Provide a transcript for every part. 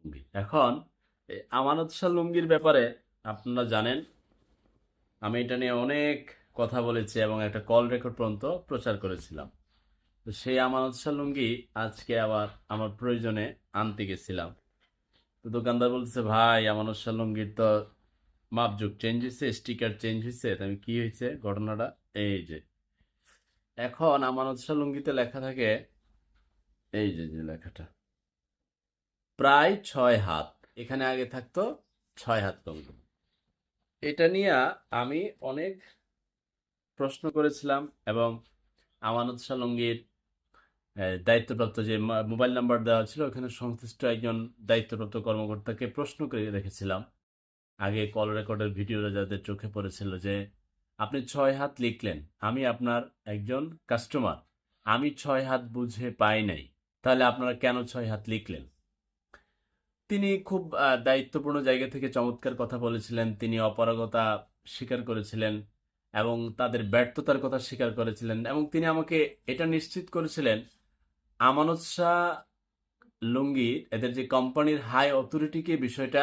লুঙ্গি। এখন আমানত শাহ লুঙ্গির ব্যাপারে আপনারা জানেন, আমি এটা নিয়ে অনেক কথা বলেছি এবং একটা কল রেকর্ড পর্যন্ত প্রচার করেছিলাম। তো সেই আমানত শাহ লুঙ্গি আজকে আবার আমার প্রয়োজনে আনতে গেছিলাম। তো দোকানদার বলতেছে, ভাই, আমানত শাহ লুঙ্গির তো মাপযোগ চেঞ্জ হয়েছে স্টিকার চেঞ্জ হয়েছে আমি কি হয়েছে, ঘটনাটা? এই যে। এখন আমানত শাহ লুঙ্গিতে লেখা থাকে, এই যে যে লেখাটা। প্রায় ছয় হাত। এখানে আগে থাকতো ছয় হাত লুঙ্গি এটা নিয়ে আমি অনেক প্রশ্ন করেছিলাম এবং আমানত শাহ লুঙ্গির আহ, দায়িত্বপ্রাপ্ত যে মোবাইল নাম্বার দেওয়া ছিল ওখানে সংশ্লিষ্ট একজন দায়িত্বপ্রাপ্ত কর্মকর্তাকে প্রশ্ন করে রেখেছিলাম। আগে কল রেকর্ডের ভিডিওটা যাদের চোখে পড়েছিল যে আপনি ছয় হাত লিখলেন আমি আপনার একজন কাস্টমার আমি ছয় হাত বুঝে পাই নাই তাহলে আপনারা কেন ছয় হাত লিখলেন? তিনি খুব দায়িত্বপূর্ণ জায়গা থেকে চমৎকার কথা বলেছিলেন। তিনি অপারগতা স্বীকার করেছিলেন এবং তাদের ব্যর্থতার কথা স্বীকার করেছিলেন এবং তিনি আমাকে এটা নিশ্চিত করেছিলেন, আমানত শাহ লুঙ্গি এদের যে কোম্পানির হাই অথরিটিকে বিষয়টা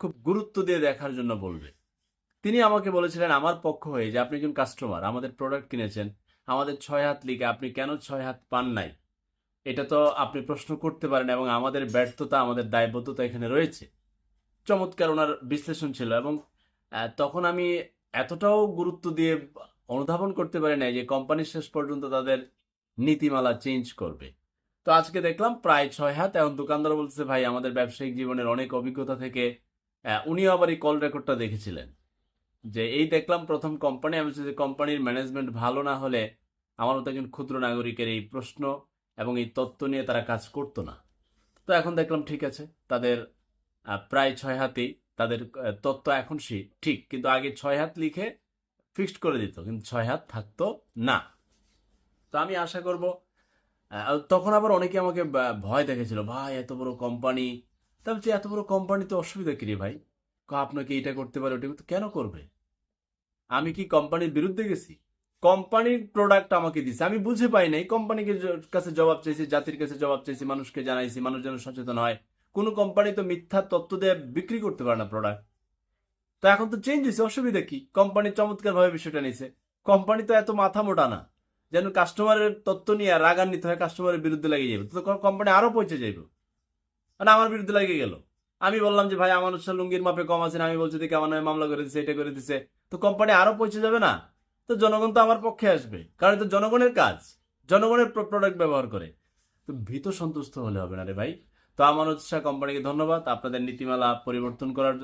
খুব গুরুত্ব দিয়ে দেখার জন্য বলবে। তিনি আমাকে বলেছিলেন, আমার পক্ষ হয়ে যে আপনি একজন কাস্টমার আমাদের প্রোডাক্ট কিনেছেন, আমাদের ছয় হাত লিখে আপনি কেন ছয় হাত পান নাই? এটা তো আপনি প্রশ্ন করতে পারেন এবং আমাদের ব্যর্থতা, আমাদের দায়বদ্ধতা এখানে রয়েছে। চমৎকার ওনার বিশ্লেষণ ছিল এবং তখন আমি এতটাও গুরুত্ব দিয়ে অনুধাবন করতে পারি নাই যে কোম্পানি শেষ পর্যন্ত তাদের নীতিমালা চেঞ্জ করবে। তো আজকে দেখলাম প্রায় ছয় হাত এবং দোকানদার বলছে ভাই, আমাদের ব্যবসায়িক জীবনের অনেক অভিজ্ঞতা থেকে উনিও আবার এই কল রেকর্ডটা দেখেছিলেন। যে এই দেখলাম প্রথম কোম্পানি আমি যে কোম্পানির ম্যানেজমেন্ট ভালো না হলে আমার মতো একজন ক্ষুদ্র নাগরিকের এই প্রশ্ন এবং এই তত্ত্ব নিয়ে তারা কাজ করতো না। তো এখন দেখলাম ঠিক আছে, তাদের প্রায় ছয় হাতই তাদের তত্ত্ব এখন সে ঠিক, কিন্তু আগে ছয় হাত লিখে ফিক্সড করে দিত, কিন্তু ছয় হাত থাকতো না। তো আমি আশা করব তখন আবার অনেকে আমাকে ভয় দেখেছিল, ভাই, এত বড় কোম্পানি তা বলছি, এত বড় কোম্পানি তো অসুবিধা কি রে ভাই? আপনাকে এটা করতে পারে, ওটা কেন করবে? আমি কি কোম্পানির বিরুদ্ধে গেছি? কোম্পানির প্রোডাক্ট আমাকে দিছে। আমি বুঝে পাই নাই, কোম্পানিকে কাছে জবাব চাইছি, জাতির কাছে জবাব চাইছি, মানুষকে জানাইছি, মানুষ যেন সচেতন হয়। কোনো কোম্পানি তো মিথ্যা তত্ত্ব দিয়ে বিক্রি করতে পারে না প্রোডাক্ট তো এখন তো চেঞ্জ হয়েছে অসুবিধা কি? কোম্পানি চমৎকার ভাবে বিষয়টা নিছে কোম্পানি তো এত মাথা মোটা না, যেন কাস্টমারের তত্ত্ব নিয়ে রাগান্বিত হয় কাস্টমারের বিরুদ্ধে লেগে যাবে তো কোম্পানি আরও পৌঁছে যাইব। মানে আমার বিরুদ্ধে লেগে গেল। আমি বললাম যে, ভাই, আমার লুঙ্গির মাপে কম আছে আমি বলছি, দেখি, আমার নামে মামলা করে দিছে, এটা করে দিছে। তো কোম্পানি আরও পৌঁছে যাবে না? তো জনগণ তো আমার পক্ষে আসবে। কারণ এটা জনগণের কাজ। জনগণের প্রোডাক্ট ব্যবহার করে। তো ভীত সন্তুষ্ট হলে হবে না রে ভাই। তো আমার উৎসাহ কোম্পানিকে ধন্যবাদ। আপনাদের নীতিমালা পরিবর্তন করার জন্য।